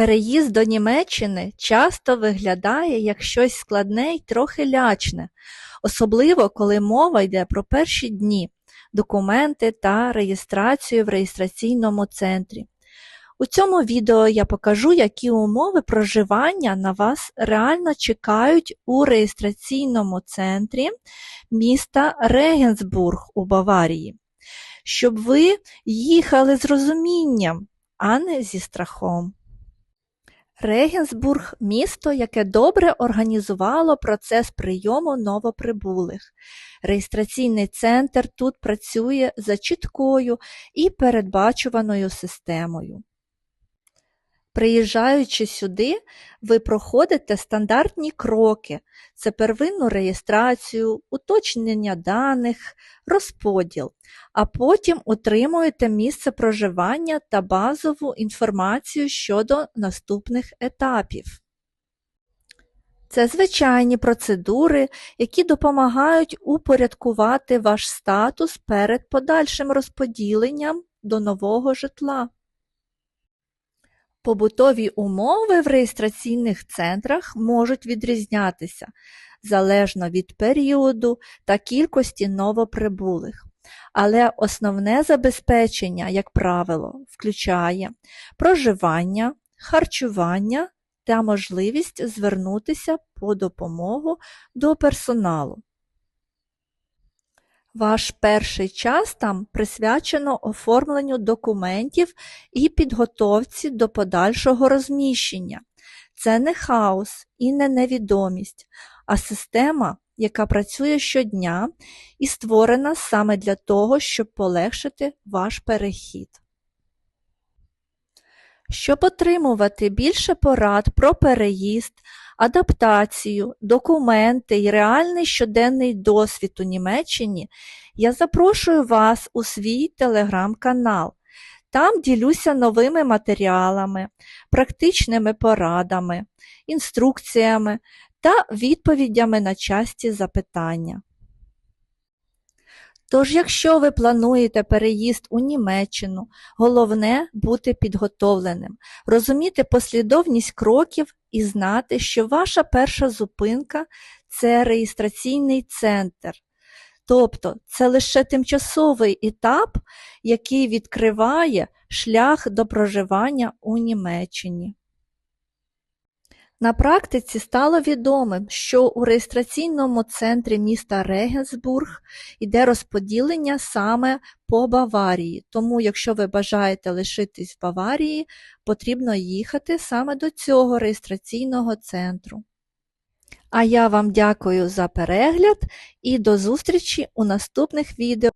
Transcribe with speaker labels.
Speaker 1: Переїзд до Німеччини часто виглядає як щось складне й трохи лячне, особливо коли мова йде про перші дні, документи та реєстрацію в реєстраційному центрі. У цьому відео я покажу, які умови проживання на вас реально чекають у реєстраційному центрі міста Регенсбург у Баварії, щоб ви їхали з розумінням, а не зі страхом. Регенсбург – місто, яке добре організувало процес прийому новоприбулих. Реєстраційний центр тут працює за чіткою і передбачуваною системою. Приїжджаючи сюди, ви проходите стандартні кроки – це первинну реєстрацію, уточнення даних, розподіл, а потім отримуєте місце проживання та базову інформацію щодо наступних етапів. Це звичайні процедури, які допомагають упорядкувати ваш статус перед подальшим розподіленням до нового житла. Побутові умови в реєстраційних центрах можуть відрізнятися залежно від періоду та кількості новоприбулих, але основне забезпечення, як правило, включає проживання, харчування та можливість звернутися по допомогу до персоналу. Ваш перший час там присвячено оформленню документів і підготовці до подальшого розміщення. Це не хаос і не невідомість, а система, яка працює щодня і створена саме для того, щоб полегшити ваш перехід. Щоб отримувати більше порад про переїзд, адаптацію, документи і реальний щоденний досвід у Німеччині, я запрошую вас у свій телеграм-канал. Там ділюся новими матеріалами, практичними порадами, інструкціями та відповідями на часті запитання. Тож, якщо ви плануєте переїзд у Німеччину, головне бути підготовленим, розуміти послідовність кроків і знати, що ваша перша зупинка це реєстраційний центр. Тобто це лише тимчасовий етап, який відкриває шлях до проживання у Німеччині. На практиці стало відомим, що у реєстраційному центрі міста Регенсбург йде розподілення саме по Баварії, тому якщо ви бажаєте лишитись в Баварії, потрібно їхати саме до цього реєстраційного центру. А я вам дякую за перегляд і до зустрічі у наступних відео.